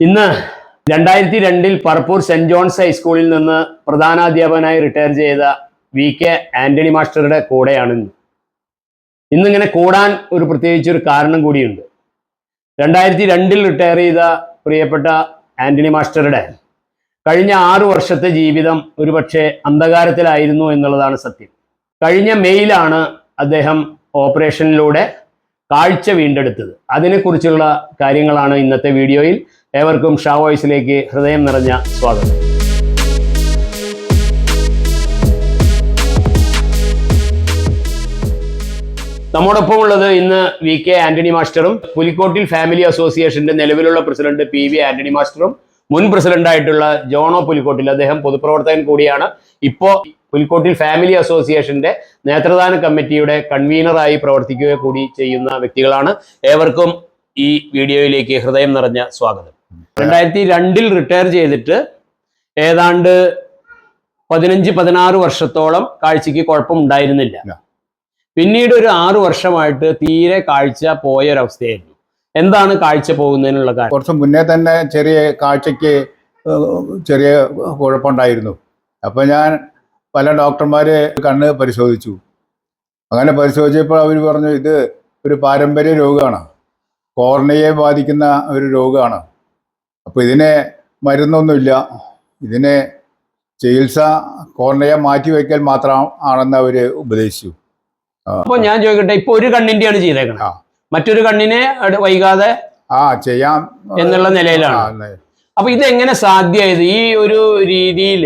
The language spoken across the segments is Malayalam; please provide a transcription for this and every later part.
ഇന്ന് രണ്ടായിരത്തി രണ്ടിൽ പറപ്പൂർ സെന്റ് ജോൺസ് ഹൈസ്കൂളിൽ നിന്ന് പ്രധാനാധ്യാപകനായി റിട്ടയർ ചെയ്ത വി കെ ആന്റണി മാസ്റ്ററുടെ കൂടെയാണ് ഇന്ന്. ഇന്നിങ്ങനെ കൂടാൻ ഒരു പ്രത്യേകിച്ച് ഒരു കാരണം കൂടിയുണ്ട്. രണ്ടായിരത്തി രണ്ടിൽ റിട്ടയർ ചെയ്ത പ്രിയപ്പെട്ട ആന്റണി മാസ്റ്ററുടെ കഴിഞ്ഞ ആറു വർഷത്തെ ജീവിതം ഒരുപക്ഷെ അന്ധകാരത്തിലായിരുന്നു എന്നുള്ളതാണ് സത്യം. കഴിഞ്ഞ മെയ്യിലാണ് അദ്ദേഹം ഓപ്പറേഷനിലൂടെ കാഴ്ച വീണ്ടെടുത്തത്. അതിനെക്കുറിച്ചുള്ള കാര്യങ്ങളാണ് ഇന്നത്തെ വീഡിയോയിൽ. ഏവർക്കും ഷാ വോയിസിലേക്ക് ഹൃദയം നിറഞ്ഞ സ്വാഗതം. നമ്മോടൊപ്പം ഉള്ളത് ഇന്ന് വി കെ ആന്റണി മാസ്റ്ററും പുലിക്കോട്ടിൽ ഫാമിലി അസോസിയേഷന്റെ നിലവിലുള്ള പ്രസിഡന്റ് പി വി ആന്റണി മാസ്റ്ററും മുൻ പ്രസിഡന്റായിട്ടുള്ള ജോണോ പുലിക്കോട്ടിൽ അദ്ദേഹം പൊതുപ്രവർത്തകൻ കൂടിയാണ്. ഇപ്പോ പുലിക്കോട്ടിൽ ഫാമിലി അസോസിയേഷന്റെ നേത്രദാന കമ്മിറ്റിയുടെ കൺവീനറായി പ്രവർത്തിക്കുക കൂടി ചെയ്യുന്ന വ്യക്തികളാണ്. ഏവർക്കും ഈ വീഡിയോയിലേക്ക് ഹൃദയം നിറഞ്ഞ സ്വാഗതം. രണ്ടായിരത്തി രണ്ടിൽ റിട്ടയർ ചെയ്തിട്ട് ഏതാണ്ട് പതിനഞ്ച് പതിനാറ് വർഷത്തോളം കാഴ്ചക്ക് കുഴപ്പമുണ്ടായിരുന്നില്ല. പിന്നീട് ഒരു ആറു വർഷമായിട്ട് തീരെ കാഴ്ച പോയൊരവസ്ഥയായിരുന്നു. എന്താണ് കാഴ്ച പോകുന്നതിനുള്ള കാര്യം? കുറച്ച് മുന്നേ തന്നെ ചെറിയ കാഴ്ചയ്ക്ക് ചെറിയ കുഴപ്പമുണ്ടായിരുന്നു. അപ്പോൾ ഞാൻ പല ഡോക്ടർമാരെ കണ്ണ് പരിശോധിച്ചു. അങ്ങനെ പരിശോധിച്ചപ്പോൾ അവർ പറഞ്ഞു ഇത് ഒരു പാരമ്പര്യ രോഗമാണ് കോർണയെ ബാധിക്കുന്ന ഒരു രോഗമാണ് അപ്പോൾ ഇതിനെ മരുന്നൊന്നുമില്ല. ഇതിനെ ചികിത്സ കോർണയെ മാറ്റിവെക്കൽ മാത്രം ആണെന്ന് അവർ ഉപദേശിച്ചു. അപ്പോൾ ഞാൻ ചോദിക്കട്ടെ ഇപ്പൊ ഒരു കണ്ണിന്റെയാണ് ചെയ്തേക്കുന്നത് ആ. മറ്റൊരു കണ്ണിനെ വൈകാതെ ആ ചെയ്യാം. എന്നുള്ള നിലയിലാണ്. അപ്പൊ ഇതെങ്ങനെ സാധ്യമായത്? ഈ ഒരു രീതിയിൽ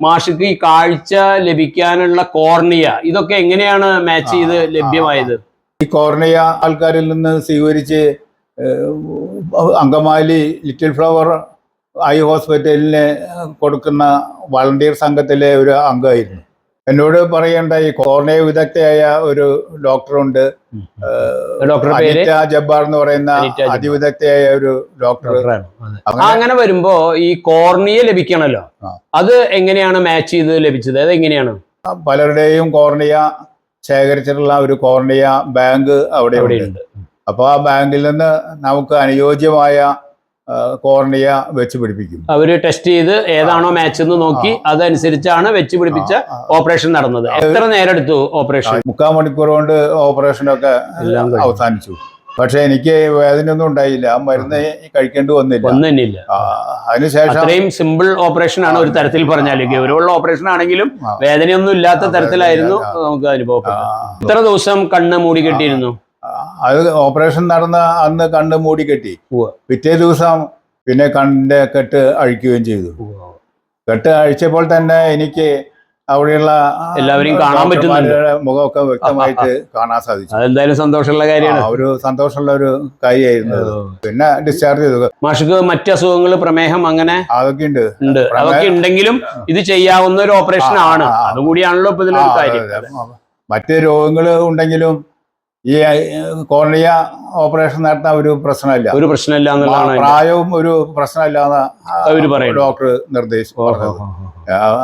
മാഷിക്ക് ഈ കാഴ്ച ലഭിക്കാനുള്ള കോർണിയ ഇതൊക്കെ എങ്ങനെയാണ് മാച്ച് ചെയ്ത് ലഭ്യമായത്? ഈ കോർണിയ ആൾക്കാരിൽ നിന്ന് സ്വീകരിച്ച് അങ്കമാലി ലിറ്റിൽ ഫ്ലവർ ഐ ഹോസ്പിറ്റലിന് കൊടുക്കുന്ന വളണ്ടിയർ സംഘത്തിലെ ഒരു അംഗമായിരുന്നു. എന്നോട് പറയേണ്ട ഈ കോർണയ വിദഗ്ധയായ ഒരു ഡോക്ടറുണ്ട്. അനിറ്റ ജബ്ബാർ എന്ന് പറയുന്ന അതിവിദഗ്ധയായ ഒരു ഡോക്ടർ. അങ്ങനെ വരുമ്പോ ഈ കോർണിയ ലഭിക്കണല്ലോ. അത് എങ്ങനെയാണ് മാച്ച് ചെയ്ത് ലഭിച്ചത്? അത് എങ്ങനെയാണ്? പലരുടെയും കോർണിയ ശേഖരിച്ചിട്ടുള്ള ഒരു കോർണിയ ബാങ്ക് അവിടെ ഉണ്ട്. അപ്പോൾ ആ ബാങ്കിൽ നിന്ന് നമുക്ക് അനുയോജ്യമായ കോർണിയ വെച്ച് പിടിപ്പിക്കും. അവർ ടെസ്റ്റ് ചെയ്ത് ഏതാണോ മാച്ച് എന്ന് നോക്കി അതനുസരിച്ചാണ് വെച്ച് പിടിപ്പിച്ച. ഓപ്പറേഷൻ നടന്നത്. എത്ര നേരം എടുത്തു ഓപ്പറേഷൻ മുക്കാൽ മണിക്കൂർ കൊണ്ട് ഓപ്പറേഷനൊക്കെ ഒക്കെ അവസാനിച്ചു. പക്ഷെ എനിക്ക് വേദനയൊന്നും ഉണ്ടായില്ല. ആ മരുന്ന് കഴിക്കേണ്ടി വന്നില്ല. ഒന്നില്ല അതിനുശേഷം അത്രയും സിമ്പിൾ ഓപ്പറേഷൻ ആണ് ഒരു തരത്തിൽ പറഞ്ഞാൽ ഗൗരവമുള്ള ഓപ്പറേഷൻ ആണെങ്കിലും വേദനയൊന്നും ഇല്ലാത്ത തരത്തിലായിരുന്നു നമുക്ക് അനുഭവപ്പെട്ടത്. ഇത്ര ദിവസം കണ്ണ് മൂടി കെട്ടിയിരുന്നു? അത് ഓപ്പറേഷൻ നടന്ന അന്ന് കണ്ണ് മൂടി കെട്ടി. പിറ്റേ ദിവസം പിന്നെ കണ്ണിന്റെ കെട്ട് അഴിക്കുകയും ചെയ്തു. കെട്ട് അഴിച്ചപ്പോൾ തന്നെ എനിക്ക് അവിടെയുള്ള എല്ലാവരെയും കാണാൻ പറ്റുന്നുണ്ട്. മുഖമൊക്കെ വ്യക്തമായിട്ട് കാണാൻ സാധിച്ചു. അതെന്തായാലും സന്തോഷമുള്ള കാര്യമാണ്. ഒരു സന്തോഷമുള്ള ഒരു കാര്യമായിരുന്നു. പിന്നെ ഡിസ്ചാർജ് ചെയ്തു. മാഷക്ക് മറ്റു അസുഖങ്ങൾ പ്രമേഹം അങ്ങനെ അതൊക്കെ ഉണ്ട്. ഉണ്ട്. അതൊക്കെ ഉണ്ടെങ്കിലും ഇത് ചെയ്യാവുന്ന ഒരു ഓപ്പറേഷൻ ആണ്. അതുകൂടിയാണല്ലോ ഇപ്പൊ ഇതിലൊരു കാര്യം. മറ്റ് രോഗങ്ങൾ ഉണ്ടെങ്കിലും ഈ കോർണിയ ഓപ്പറേഷൻ നടത്താൻ ഒരു പ്രശ്നമില്ല. ഒരു പ്രശ്നമില്ല എന്നുള്ളതാണ് പ്രായവും ഒരു പ്രശ്നമില്ലാന്ന് ഡോക്ടർ നിർദ്ദേശിച്ചു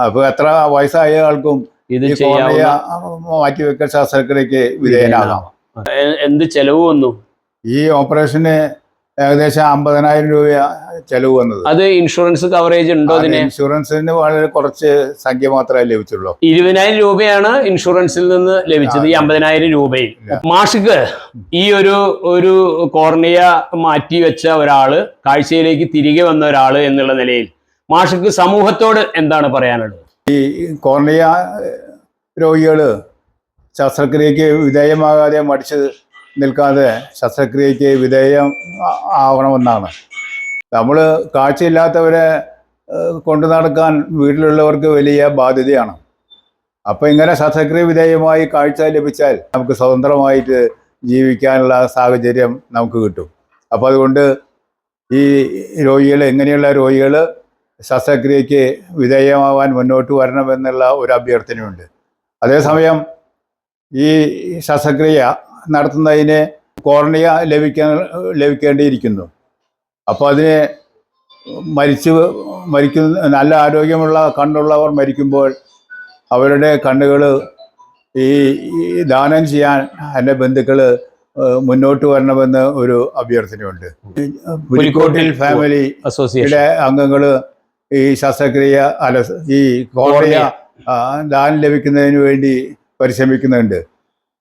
അപ്പൊ എത്ര വയസ്സായ ആൾക്കും ഇത് കോർണിയ മാറ്റിവെക്കൽ ശസ്ത്രക്രിയക്ക് വിധേയനാകാം. എന്ത് ചെലവ് വന്നു? ഈ ഓപ്പറേഷന് ഏകദേശം അമ്പതിനായിരം രൂപ ചെലവ് വന്നത്. അത് ഇൻഷുറൻസ് കവറേജ് ഉണ്ടോ അതിന്? ഇൻഷുറൻസിന് വളരെ കുറച്ച് സംഖ്യ മാത്രമേ ലഭിച്ചുള്ളൂ. ഇരുപതിനായിരം രൂപയാണ് ഇൻഷുറൻസിൽ നിന്ന് ലഭിച്ചത് ഈ അമ്പതിനായിരം രൂപയിൽ. മാഷിക്ക് ഈ ഒരു ഒരു കോർണിയ മാറ്റി വെച്ച ഒരാൾ കാഴ്ചയിലേക്ക് തിരികെ വന്ന ഒരാൾ എന്നുള്ള നിലയിൽ മാഷിക്ക് സമൂഹത്തോട് എന്താണ് പറയാനുള്ളത്? ഈ കോർണിയ രോഗികൾ ശസ്ത്രക്രിയക്ക് വിധേയമാകാതെ മടിച്ച് നിൽക്കാതെ ശസ്ത്രക്രിയക്ക് വിധേയം ആവണമെന്നാണ്. നമ്മൾ കാഴ്ചയില്ലാത്തവരെ കൊണ്ടു നടക്കാൻ വീട്ടിലുള്ളവർക്ക് വലിയ ബാധ്യതയാണ്. അപ്പോൾ ഇങ്ങനെ ശസ്ത്രക്രിയ വിധേയമായി കാഴ്ച ലഭിച്ചാൽ നമുക്ക് സ്വതന്ത്രമായിട്ട് ജീവിക്കാനുള്ള സാഹചര്യം നമുക്ക് കിട്ടും. അപ്പോൾ അതുകൊണ്ട് ഈ രോഗികൾ എങ്ങനെയുള്ള രോഗികൾ ശസ്ത്രക്രിയക്ക് വിധേയമാവാൻ മുന്നോട്ട് വരണമെന്നുള്ള ഒരു അഭ്യർത്ഥനയുണ്ട്. അതേസമയം ഈ ശസ്ത്രക്രിയ നടത്തുന്നതിന് കോർണിയ ലഭിക്കാൻ ലഭിക്കേണ്ടിയിരിക്കുന്നു. അപ്പോൾ അതിന് മരിച്ചു മരിക്കുന്ന നല്ല ആരോഗ്യമുള്ള കണ്ണുള്ളവർ മരിക്കുമ്പോൾ അവരുടെ കണ്ണുകൾ ഈ ദാനം ചെയ്യാൻ എന്റെ ബന്ധുക്കൾ മുന്നോട്ട് വരണമെന്ന് ഒരു അഭ്യർത്ഥനയുണ്ട്. പുലിക്കോട്ടിൽ ഫാമിലി അസോസിയേഷൻ അംഗങ്ങൾ ഈ ശസ്ത്രക്രിയ അല്ല ഈ കോർണിയ ദാനം ലഭിക്കുന്നതിന് വേണ്ടി പരിശ്രമിക്കുന്നുണ്ട്.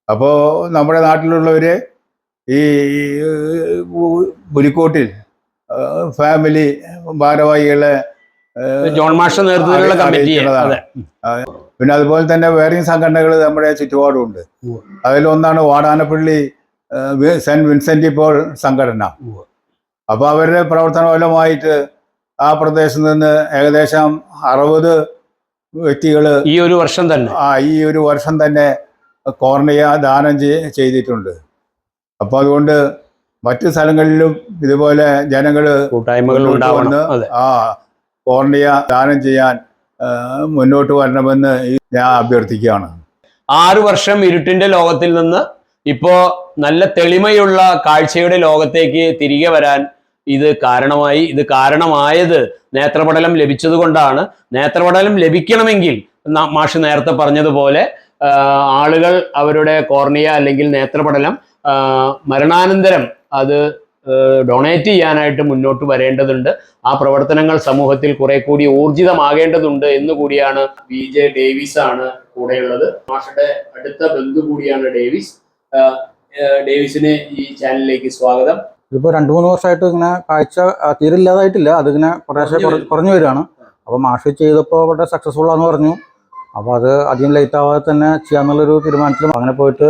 അപ്പോൾ നമ്മുടെ നാട്ടിലുള്ളവര് ഈ പുലിക്കോട്ടിൽ ഫാമിലി ഭാരവാഹികളെ ജോൺ മാഷ നേതൃത്വത്തിലുള്ള പിന്നെ അതുപോലെ തന്നെ വേറെയും സംഘടനകൾ നമ്മുടെ ചുറ്റുപാടുമുണ്ട് ഉണ്ട്. അതിലൊന്നാണ് വാടാനപ്പള്ളി സെന്റ് വിൻസെന്റ് ഇപ്പോൾ സംഘടന. അപ്പോൾ അപ്പൊ അവരുടെ പ്രവർത്തന ഫലമായിട്ട് ആ പ്രദേശത്ത് നിന്ന് ഏകദേശം അറുപത് വ്യക്തികൾ ഈ ഒരു വർഷം തന്നെ. ആ ഈ ഒരു വർഷം തന്നെ കോർണിയ ദാനം ചെയ്- ചെയ്തിട്ടുണ്ട്. അപ്പോൾ അതുകൊണ്ട് മറ്റു സ്ഥലങ്ങളിലും ഇതുപോലെ ജനങ്ങൾ കൂട്ടായ്മകൾ ഉണ്ടാവണം. ആ കോർണിയ ദാനം ചെയ്യാൻ മുന്നോട്ട് വരണമെന്ന് ഞാൻ അഭ്യർത്ഥിക്കുകയാണ്. ആറു വർഷം ഇരുട്ടിന്റെ ലോകത്തിൽ നിന്ന് ഇപ്പോ നല്ല തെളിമയുള്ള കാഴ്ചയുടെ ലോകത്തേക്ക് തിരികെ വരാൻ ഇത് കാരണമായി ഇത് കാരണമായത് നേത്രപടലം ലഭിച്ചതുകൊണ്ടാണ്. നേത്രപടലം ലഭിക്കണമെങ്കിൽ മാഷി നേരത്തെ പറഞ്ഞതുപോലെ ആളുകൾ അവരുടെ കോർണിയ അല്ലെങ്കിൽ നേത്രപടലം മരണാനന്തരം അത് ഡൊണേറ്റ് ചെയ്യാനായിട്ട് മുന്നോട്ട് വരേണ്ടതുണ്ട്. ആ പ്രവർത്തനങ്ങൾ സമൂഹത്തിൽ കുറെ കൂടി ഊർജിതമാകേണ്ടതുണ്ട് എന്ന് കൂടിയാണ് വി ജെ ഡേവിസ് ആണ് കൂടെയുള്ളത്. മാഷയുടെ അടുത്ത ബന്ധു കൂടിയാണ് ഡേവിസ്. ഡേവിസിന് ഈ ചാനലിലേക്ക് സ്വാഗതം. ഇതിപ്പോ രണ്ടു മൂന്ന് വർഷമായിട്ട് ഇങ്ങനെ കാഴ്ച തീരില്ലാതായിട്ടില്ല. അതിങ്ങനെ കുറേശ്ശെ കുറഞ്ഞു കുറഞ്ഞു വരികയാണ്. അപ്പോൾ മാഷ് ചെയ്തപ്പോൾ വളരെ സക്സസ്ഫുൾ ആണെന്ന് പറഞ്ഞു. അപ്പോൾ അത് അധികം ലേറ്റ് ആവാതെ തന്നെ ചെയ്യാമെന്നുള്ളൊരു തീരുമാനത്തിലും അങ്ങനെ പോയിട്ട്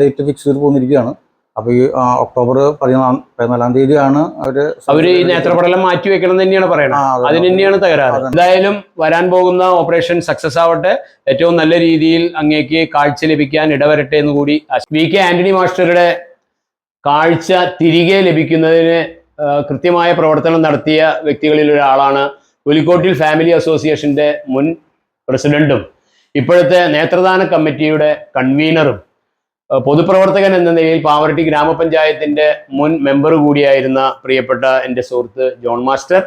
ഡേറ്റ് ഫിക്സ് ചെയ്ത് പോന്നിരിക്കുകയാണ്. അപ്പോൾ ഈ ഒക്ടോബർ പതിനാല് പതിനാലാം തീയതിയാണ് അവർ അവർ ഈ നേത്രപടലം മാറ്റി വെക്കണം തന്നെയാണ് പറയുന്നത് അതിന് തന്നെയാണ് തകരാറ്. എന്തായാലും വരാൻ പോകുന്ന ഓപ്പറേഷൻ സക്സസ് ആവട്ടെ. ഏറ്റവും നല്ല രീതിയിൽ അങ്ങേക്ക് കാഴ്ച ലഭിക്കാൻ ഇടവരട്ടെ എന്ന് കൂടി വി കെ ആന്റണി മാസ്റ്ററുടെ കാഴ്ച തിരികെ ലഭിക്കുന്നതിന് കൃത്യമായ പ്രവർത്തനം നടത്തിയ വ്യക്തികളിൽ ഒരാളാണ്. പുലിക്കോട്ടിൽ ഫാമിലി അസോസിയേഷന്റെ മുൻ പ്രസിഡന്റും ഇപ്പോഴത്തെ നേത്രദാന കമ്മിറ്റിയുടെ കൺവീനറും പൊതുപ്രവർത്തകൻ എന്ന നിലയിൽ പാവറട്ടി ഗ്രാമപഞ്ചായത്തിന്റെ മുൻ മെമ്പർ കൂടിയായിരുന്ന പ്രിയപ്പെട്ട എന്റെ സുഹൃത്ത് ജോൺ മാസ്റ്റർ.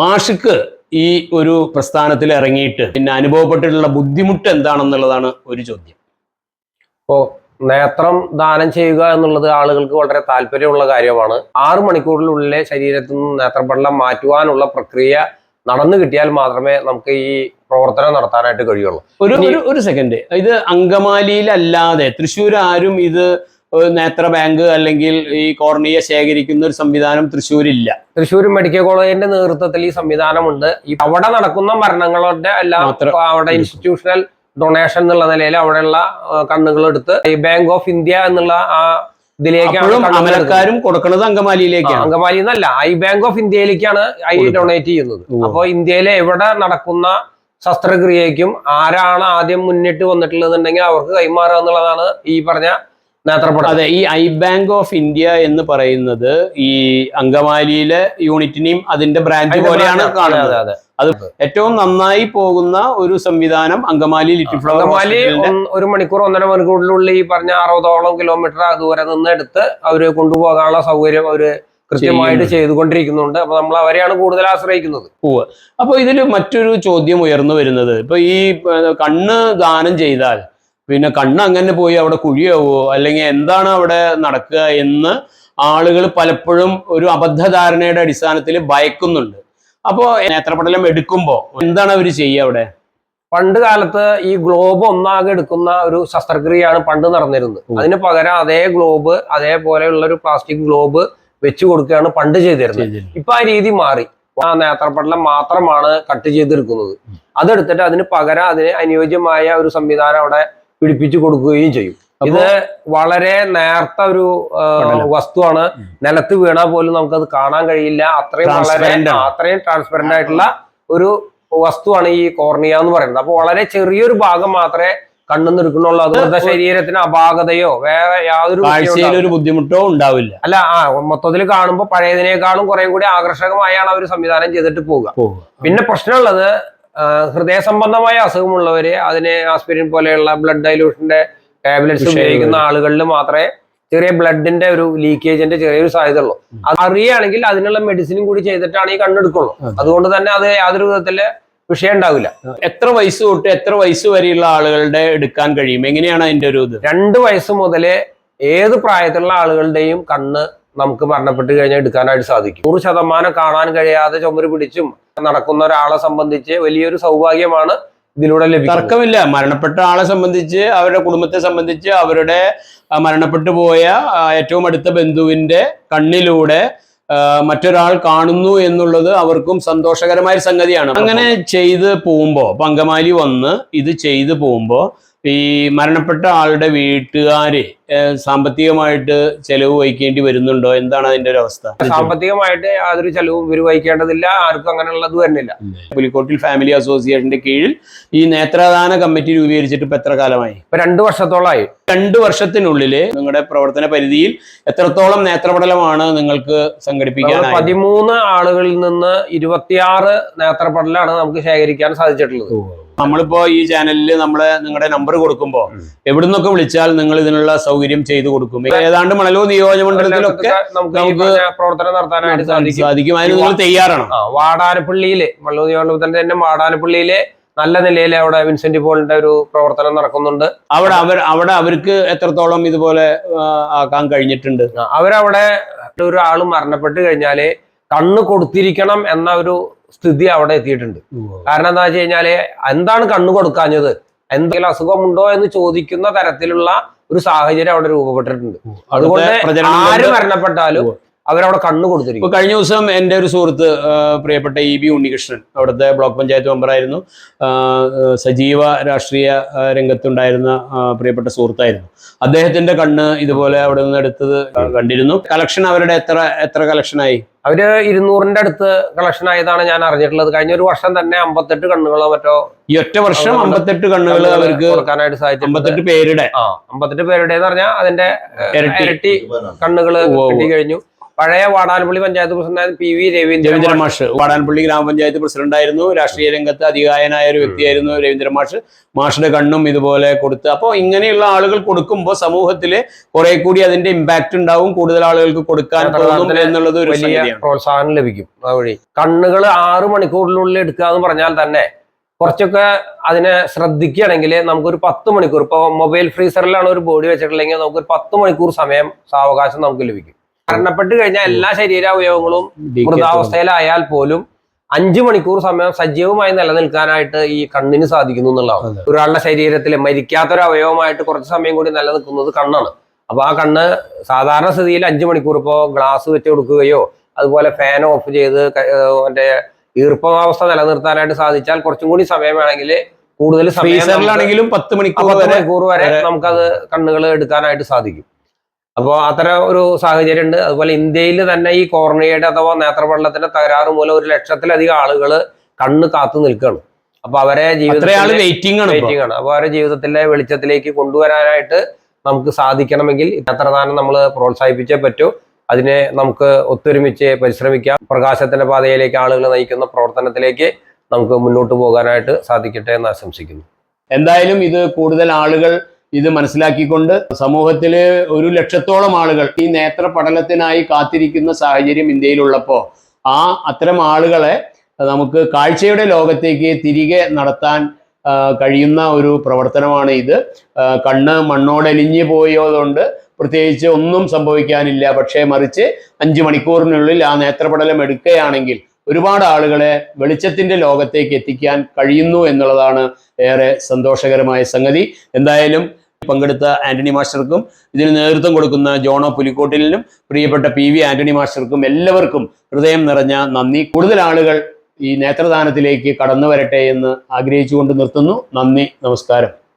മാഷിക്ക് ഈ ഒരു പ്രസ്ഥാനത്തിൽ ഇറങ്ങിയിട്ട് പിന്നെ അനുഭവപ്പെട്ടിട്ടുള്ള ബുദ്ധിമുട്ട് എന്താണെന്നുള്ളതാണ് ഒരു ചോദ്യം. നേത്രം ദാനം ചെയ്യുക എന്നുള്ളത് ആളുകൾക്ക് വളരെ താല്പര്യമുള്ള കാര്യമാണ്. ആറു മണിക്കൂറിനുള്ളിലെ ശരീരത്തിൽ നിന്ന് നേത്രപടലം മാറ്റുവാനുള്ള പ്രക്രിയ നടന്നു കിട്ടിയാൽ മാത്രമേ നമുക്ക് ഈ പ്രവർത്തനം നടത്താനായിട്ട് കഴിയുള്ളൂ. ഒരു ഒരു സെക്കൻഡ് ഇത് അങ്കമാലിയിലല്ലാതെ തൃശ്ശൂർ ആരും ഇത് നേത്ര ബാങ്ക് അല്ലെങ്കിൽ ഈ കോർണിയ ശേഖരിക്കുന്ന ഒരു സംവിധാനം തൃശ്ശൂരില്ല. തൃശ്ശൂർ മെഡിക്കൽ കോളേജിന്റെ നേതൃത്വത്തിൽ ഈ സംവിധാനമുണ്ട്. ഈ അവിടെ നടക്കുന്ന മരണങ്ങളുടെ എല്ലാം അവിടെ ഇൻസ്റ്റിറ്റ്യൂഷണൽ ഡൊണേഷൻ എന്നുള്ള നിലയിൽ അവിടെയുള്ള കണ്ണുകൾ എടുത്ത് ഈ ബാങ്ക് ഓഫ് ഇന്ത്യ എന്നുള്ള ആ ഇതിലേക്കാണ് അമലക്കാരും കൊടുക്കുന്നത് അങ്കമാലിയിലേക്ക് അങ്കമാലിയിലേക്കാണ് അങ്കമാലി എന്നല്ല ഐ ബാങ്ക് ഓഫ് ഇന്ത്യയിലേക്കാണ് ഐ. ഡൊണേറ്റ് ചെയ്യുന്നത്. അപ്പോൾ ഇന്ത്യയിലെ എവിടെ നടക്കുന്ന ശസ്ത്രക്രിയയ്ക്കും ആരാണ് ആദ്യം മുന്നിട്ട് വന്നിട്ടുള്ളതെന്നുണ്ടെങ്കിൽ അവർക്ക് കൈമാറുക എന്നുള്ളതാണ് ഈ പറഞ്ഞ നേത്രപടം. അതെ ഈ ഐ ബാങ്ക് ഓഫ് ഇന്ത്യ എന്ന് പറയുന്നത് ഈ അങ്കമാലിയിലെ യൂണിറ്റിനെയും അതിന്റെ ബ്രാഞ്ച് പോലെയാണ് കാണുന്നത്. അതെ. ഏറ്റവും നന്നായി പോകുന്ന ഒരു സംവിധാനം അങ്കമാലി ലിറ്റിൽ ഫ്ലവർ അങ്കമാലി ഒരു മണിക്കൂർ ഒന്നര മണിക്കൂറിനുള്ളിൽ ഈ പറഞ്ഞ അറുപതോളം കിലോമീറ്റർ ദൂരെ നിന്ന് എടുത്ത് അവർ കൊണ്ടുപോകാനുള്ള സൗകര്യം അവർ കൃത്യമായിട്ട് ചെയ്തുകൊണ്ടിരിക്കുന്നുണ്ട്. അപ്പൊ നമ്മൾ അവരെയാണ് കൂടുതൽ ആശ്രയിക്കുന്നത്. അപ്പൊ ഇതിൽ മറ്റൊരു ചോദ്യം ഉയർന്നു വരുന്നത്. ഇപ്പൊ ഈ കണ്ണ് ദാനം ചെയ്താൽ പിന്നെ കണ്ണ് അങ്ങനെ പോയി അവിടെ കുഴിയാവോ? അല്ലെങ്കിൽ എന്താണ് അവിടെ നടക്കുക എന്ന് ആളുകൾ പലപ്പോഴും ഒരു അബദ്ധധാരണയുടെ അടിസ്ഥാനത്തിൽ ഭയക്കുന്നുണ്ട്. അപ്പോൾ നേത്രപടലം എടുക്കുമ്പോൾ എന്താണ് അവർ ചെയ്യുക അവിടെ? പണ്ട് കാലത്ത് ഈ ഗ്ലോബ് ഒന്നാകെ എടുക്കുന്ന ഒരു ശസ്ത്രക്രിയയാണ് പണ്ട് നടന്നിരുന്നത്. അതിന് പകരം അതേ ഗ്ലോബ് അതേപോലെയുള്ള ഒരു പ്ലാസ്റ്റിക് ഗ്ലോബ് വെച്ച് കൊടുക്കുകയാണ് പണ്ട് ചെയ്തിരുന്നത്. ഇപ്പൊ ആ രീതി മാറി. ആ നേത്രപടലം മാത്രമാണ് കട്ട് ചെയ്തെടുക്കുന്നത്. അതെടുത്തിട്ട് അതിന് പകരം അതിന് അനുയോജ്യമായ ഒരു സംവിധാനം അവിടെ പിടിപ്പിച്ചു കൊടുക്കുകയും ചെയ്യും. ഇത് വളരെ നേർത്ത ഒരു വസ്തുവാണ്. നിലത്ത് വീണാൽ പോലും നമുക്കത് കാണാൻ കഴിയില്ല. അത്രയും വളരെ. അത്രയും ട്രാൻസ്പെറന്റ് ആയിട്ടുള്ള ഒരു വസ്തുവാണ് ഈ കോർണിയ എന്ന് പറയുന്നത്. അപ്പൊ വളരെ ചെറിയൊരു ഭാഗം മാത്രമേ കണ്ണെന്ന് എടുക്കുന്നുള്ളൂ. അതുകൊണ്ട് ശരീരത്തിന് അപാകതയോ വേറെ യാതൊരു കാഴ്ചയിൽ ബുദ്ധിമുട്ടോ ഒരു ബുദ്ധിമുട്ടോ ഉണ്ടാവില്ല. അല്ല ആ മൊത്തത്തിൽ കാണുമ്പോൾ പഴയതിനേക്കാളും കുറെ കൂടി ആകർഷകമായാണ് അവർ സംവിധാനം ചെയ്തിട്ട് പോവുക. പിന്നെ പ്രശ്നമുള്ളത് ഹൃദയ സംബന്ധമായ അസുഖമുള്ളവര് അതിന് ആസ്പിരിൻ പോലെയുള്ള ബ്ലഡ് ഡൈലൂഷന്റെ ടാബ്ലറ്റ്സ് ഉപയോഗിക്കുന്ന ആളുകളിൽ മാത്രമേ ചെറിയ ബ്ലഡിന്റെ ഒരു ലീക്കേജിന്റെ ചെറിയൊരു സാധ്യത ഉള്ളൂ അത് അറിയുകയാണെങ്കിൽ അതിനുള്ള മെഡിസിനും കൂടി ചെയ്തിട്ടാണ് ഈ കണ്ണെടുക്കുള്ളൂ. അതുകൊണ്ട് തന്നെ അത് യാതൊരു വിധത്തിൽ വിഷയം ഉണ്ടാവില്ല. എത്ര വയസ്സ് തൊട്ട് എത്ര വയസ്സ് വരെയുള്ള ആളുകളുടെ എടുക്കാൻ കഴിയും? എങ്ങനെയാണ് അതിന്റെ ഒരു ഇത്? രണ്ട് വയസ്സ് മുതൽ ഏത് പ്രായത്തിലുള്ള ആളുകളുടെയും കണ്ണ് നമുക്ക് മരണപ്പെട്ട് കഴിഞ്ഞാൽ എടുക്കാനായിട്ട് സാധിക്കും. നൂറ് ശതമാനം കാണാൻ കഴിയാതെ ചുമര് പിടിച്ചും നടക്കുന്ന ഒരാളെ സംബന്ധിച്ച് വലിയൊരു സൗഭാഗ്യമാണ് ഇതിലൂടെ ലഭിക്കും. തർക്കമില്ല. മരണപ്പെട്ട ആളെ സംബന്ധിച്ച് അവരുടെ കുടുംബത്തെ സംബന്ധിച്ച് അവരുടെ മരണപ്പെട്ടു പോയ ഏറ്റവും അടുത്ത ബന്ധുവിന്റെ കണ്ണിലൂടെ മറ്റൊരാൾ കാണുന്നു എന്നുള്ളത് അവർക്കും സന്തോഷകരമായ സംഗതിയാണ്. അങ്ങനെ ചെയ്ത് പോകുമ്പോ പങ്കമാലി വന്ന് ഇത് ചെയ്തു പോകുമ്പോ ഈ മരണപ്പെട്ട ആളുടെ വീട്ടുകാര് സാമ്പത്തികമായിട്ട് ചെലവ് വഹിക്കേണ്ടി വരുന്നുണ്ടോ? എന്താണ് അതിന്റെ ഒരു അവസ്ഥ? സാമ്പത്തികമായിട്ട് യാതൊരു ചെലവും ഇവർ വഹിക്കേണ്ടതില്ല ആർക്കും അങ്ങനെയുള്ളത് വരുന്നില്ല പുലിക്കോട്ടിൽ ഫാമിലി അസോസിയേഷന്റെ കീഴിൽ ഈ നേത്രദാന കമ്മിറ്റി രൂപീകരിച്ചിട്ട് ഇപ്പൊ എത്ര കാലമായി? ഇപ്പൊ രണ്ടു വർഷത്തോളമായി രണ്ടു വർഷത്തിനുള്ളിൽ നിങ്ങളുടെ പ്രവർത്തന പരിധിയിൽ എത്രത്തോളം നേത്രപടലമാണ് നിങ്ങൾക്ക് സംഘടിപ്പിക്കാൻ പതിമൂന്ന് ആളുകളിൽ നിന്ന് ഇരുപത്തിയാറ് നേത്രപടലാണ് നമുക്ക് ശേഖരിക്കാൻ സാധിച്ചിട്ടുള്ളത്. നമ്മളിപ്പോ ഈ ചാനലിൽ നമ്മളെ നിങ്ങളുടെ നമ്പർ കൊടുക്കുമ്പോ എവിടുന്നൊക്കെ വിളിച്ചാൽ നിങ്ങൾ ഇതിനുള്ള സൗകര്യം ചെയ്തു കൊടുക്കും. ഏതാണ്ട് മണലൂർ നിയോജക മണ്ഡലത്തിലൊക്കെ നമുക്ക് പ്രവർത്തനം നടത്താനായിട്ട് സാധിക്കും. അതിന് നിങ്ങൾ തയ്യാറാണ്. വാടാനപ്പള്ളിയിലെ മള്ളൂർ നിയോജകമണ്ഡലത്തിന്റെ തന്നെ വാടാനപ്പള്ളിയിലെ നല്ല നിലയിൽ അവിടെ വിൻസെന്റ് പോളിന്റെ ഒരു പ്രവർത്തനം നടക്കുന്നുണ്ട്. അവിടെ അവർ അവിടെ അവർക്ക് എത്രത്തോളം ഇതുപോലെ ആക്കാൻ കഴിഞ്ഞിട്ടുണ്ട്? അവരവിടെ ഒരാൾ മരണപ്പെട്ട് കഴിഞ്ഞാൽ കണ്ണ് കൊടുത്തിരിക്കണം എന്ന ഒരു സ്ഥിതി അവിടെ എത്തിയിട്ടുണ്ട്. കാരണം എന്താ വെച്ച് കഴിഞ്ഞാൽ എന്താണ് കണ്ണു കൊടുക്കാഞ്ഞത്? എന്തെങ്കിലും അസുഖമുണ്ടോ എന്ന് ചോദിക്കുന്ന തരത്തിലുള്ള ഒരു സാഹചര്യം അവിടെ രൂപപ്പെട്ടിട്ടുണ്ട്. അതുകൊണ്ട് ആര് മരണപ്പെട്ടാലും അവരവിടെ കണ്ണ് ഇപ്പൊ കൊടുത്തിരിക്കും കഴിഞ്ഞ ദിവസം എന്റെ ഒരു സുഹൃത്ത് പ്രിയപ്പെട്ട ഇ ബി ഉണ്ണികൃഷ്ണൻ അവിടുത്തെ ബ്ലോക്ക് പഞ്ചായത്ത് മെമ്പറായിരുന്നു സജീവ രാഷ്ട്രീയ രംഗത്തുണ്ടായിരുന്ന പ്രിയപ്പെട്ട സുഹൃത്തായിരുന്നു. അദ്ദേഹത്തിന്റെ കണ്ണ് ഇതുപോലെ അവിടെ നിന്ന് എടുത്തത് കണ്ടിരുന്നു. കളക്ഷൻ അവരുടെ എത്ര എത്ര കളക്ഷനായി അവർ ഇരുന്നൂറിന്റെ അടുത്ത് കളക്ഷൻ ആയതാണ് ഞാൻ അറിഞ്ഞിട്ടുള്ളത് കഴിഞ്ഞ ഒരു വർഷം തന്നെ അമ്പത്തെട്ട് കണ്ണുകളോ മറ്റോ ഈ ഒറ്റ വർഷം അമ്പത്തെട്ട് കണ്ണുകൾ അവർക്ക് കൊടുക്കാനായിട്ട് സാധിച്ചു അമ്പത്തെട്ട് പേരുടെ ആ അമ്പത്തെട്ട് പേരുടെ എന്ന് പറഞ്ഞാൽ അതിന്റെ ഇരട്ടി. ഉവ്വ്. കിട്ടി കഴിഞ്ഞു പഴയ Vadanappally panchayat president P V Raveendra മാഷ്. വാടാൻപള്ളി ഗ്രാമപഞ്ചായത്ത് പ്രസിഡന്റായിരുന്നു. രാഷ്ട്രീയ രംഗത്ത് അധികായനായ ഒരു വ്യക്തിയായിരുന്നു രവീന്ദ്ര മാഷ്. മാഷിന്റെ കണ്ണും ഇതുപോലെ കൊടുത്ത് അപ്പോൾ ഇങ്ങനെയുള്ള ആളുകൾ കൊടുക്കുമ്പോൾ സമൂഹത്തിൽ കുറെ കൂടി അതിന്റെ ഇമ്പാക്ട് ഉണ്ടാവും. കൂടുതൽ ആളുകൾക്ക് കൊടുക്കാൻ തോന്നും എന്നുള്ളത് ഒരു വലിയ പ്രോത്സാഹനം ലഭിക്കും. അതുവഴി കണ്ണുകൾ ആറ് മണിക്കൂറിനുള്ളിൽ എടുക്കുക എന്ന് പറഞ്ഞാൽ തന്നെ കുറച്ചൊക്കെ അതിനെ ശ്രദ്ധിക്കുകയാണെങ്കിൽ നമുക്കൊരു പത്ത് മണിക്കൂർ. ഇപ്പോൾ മൊബൈൽ ഫ്രീസറിലാണ് ഒരു ബോഡി വെച്ചിട്ടുണ്ടെങ്കിൽ നമുക്കൊരു പത്ത് മണിക്കൂർ സമയം സാവകാശം നമുക്ക് ലഭിക്കും. മരണപ്പെട്ട് കഴിഞ്ഞാൽ എല്ലാ ശരീര അവയവങ്ങളും മൃതാവസ്ഥയിലായാൽ പോലും അഞ്ചു മണിക്കൂർ സമയം സജീവമായി നിലനിൽക്കാനായിട്ട് ഈ കണ്ണിന് സാധിക്കുന്നു എന്നുള്ളതാണ്. ഒരാളുടെ ശരീരത്തിൽ മരിക്കാത്തൊരു അവയവമായിട്ട് കുറച്ച് സമയം കൂടി നിലനിൽക്കുന്നത് കണ്ണാണ്. അപ്പൊ ആ കണ്ണ് സാധാരണ സ്ഥിതിയിൽ അഞ്ചു മണിക്കൂർ ഇപ്പോൾ ഗ്ലാസ് വെച്ച് കൊടുക്കുകയോ അതുപോലെ ഫാൻ ഓഫ് ചെയ്ത് മറ്റേ ഈർപ്പമാവസ്ഥ നിലനിർത്താനായിട്ട് സാധിച്ചാൽ കുറച്ചും കൂടി സമയം വേണമെങ്കിൽ കൂടുതൽ സമയം പത്ത് മണിക്കൂർ വരെ നമുക്കത് കണ്ണുകൾ എടുക്കാനായിട്ട് സാധിക്കും. അപ്പോൾ അത്തരം ഒരു സാഹചര്യം ഉണ്ട് അതുപോലെ ഇന്ത്യയിൽ തന്നെ ഈ കോർണിയയുടെ അഥവാ നേത്രപള്ളത്തിന്റെ തകരാറ് മൂലം ഒരു ലക്ഷത്തിലധികം ആളുകൾ കണ്ണ് കാത്തു നിൽക്കുകയാണ്. അപ്പൊ അവരെ ജീവിതത്തിൽ വെയിറ്റിംഗ് ആണ് വെയിറ്റിംഗ് ആണ്. അപ്പൊ അവരെ ജീവിതത്തിലെ വെളിച്ചത്തിലേക്ക് കൊണ്ടുവരാനായിട്ട് നമുക്ക് സാധിക്കണമെങ്കിൽ നേത്രദാനം നമ്മൾ പ്രോത്സാഹിപ്പിച്ചേ പറ്റൂ. അതിനെ നമുക്ക് ഒത്തൊരുമിച്ച് പരിശ്രമിക്കാം. പ്രകാശത്തിന്റെ പാതയിലേക്ക് ആളുകൾ നയിക്കുന്ന പ്രവർത്തനത്തിലേക്ക് നമുക്ക് മുന്നോട്ട് പോകാനായിട്ട് സാധിക്കട്ടെ എന്ന് ആശംസിക്കുന്നു. എന്തായാലും ഇത് കൂടുതൽ ആളുകൾ ഇത് മനസ്സിലാക്കിക്കൊണ്ട് സമൂഹത്തിൽ ഒരു ലക്ഷത്തോളം ആളുകൾ ഈ നേത്ര പഠനത്തിനായി കാത്തിരിക്കുന്ന സാഹചര്യം ഇന്ത്യയിലുള്ളപ്പോൾ ആ അത്തരം ആളുകളെ നമുക്ക് കാഴ്ചയുടെ ലോകത്തേക്ക് തിരികെ നടത്താൻ കഴിയുന്ന ഒരു പ്രവർത്തനമാണ് ഇത്. കണ്ണ് മണ്ണോടലിഞ്ഞു പോയതുകൊണ്ട് പ്രത്യേകിച്ച് ഒന്നും സംഭവിക്കാനില്ല. പക്ഷേ മറിച്ച് അഞ്ച് മണിക്കൂറിനുള്ളിൽ ആ നേത്രപടലം എടുക്കുകയാണെങ്കിൽ ഒരുപാട് ആളുകളെ വെളിച്ചത്തിന്റെ ലോകത്തേക്ക് എത്തിക്കാൻ കഴിയുന്നു എന്നുള്ളതാണ് ഏറെ സന്തോഷകരമായ സംഗതി. എന്തായാലും പങ്കെടുത്ത ആന്റണി മാസ്റ്റർക്കും ഇതിന് നേതൃത്വം കൊടുക്കുന്ന ജോണോ പുലിക്കോട്ടിലിനും പ്രിയപ്പെട്ട പി വി ആന്റണി മാസ്റ്റർക്കും എല്ലാവർക്കും ഹൃദയം നിറഞ്ഞ നന്ദി. കൂടുതൽ ആളുകൾ ഈ നേത്രദാനത്തിലേക്ക് കടന്നു വരട്ടെ എന്ന് ആഗ്രഹിച്ചുകൊണ്ട് നിർത്തുന്നു. നന്ദി നമസ്കാരം.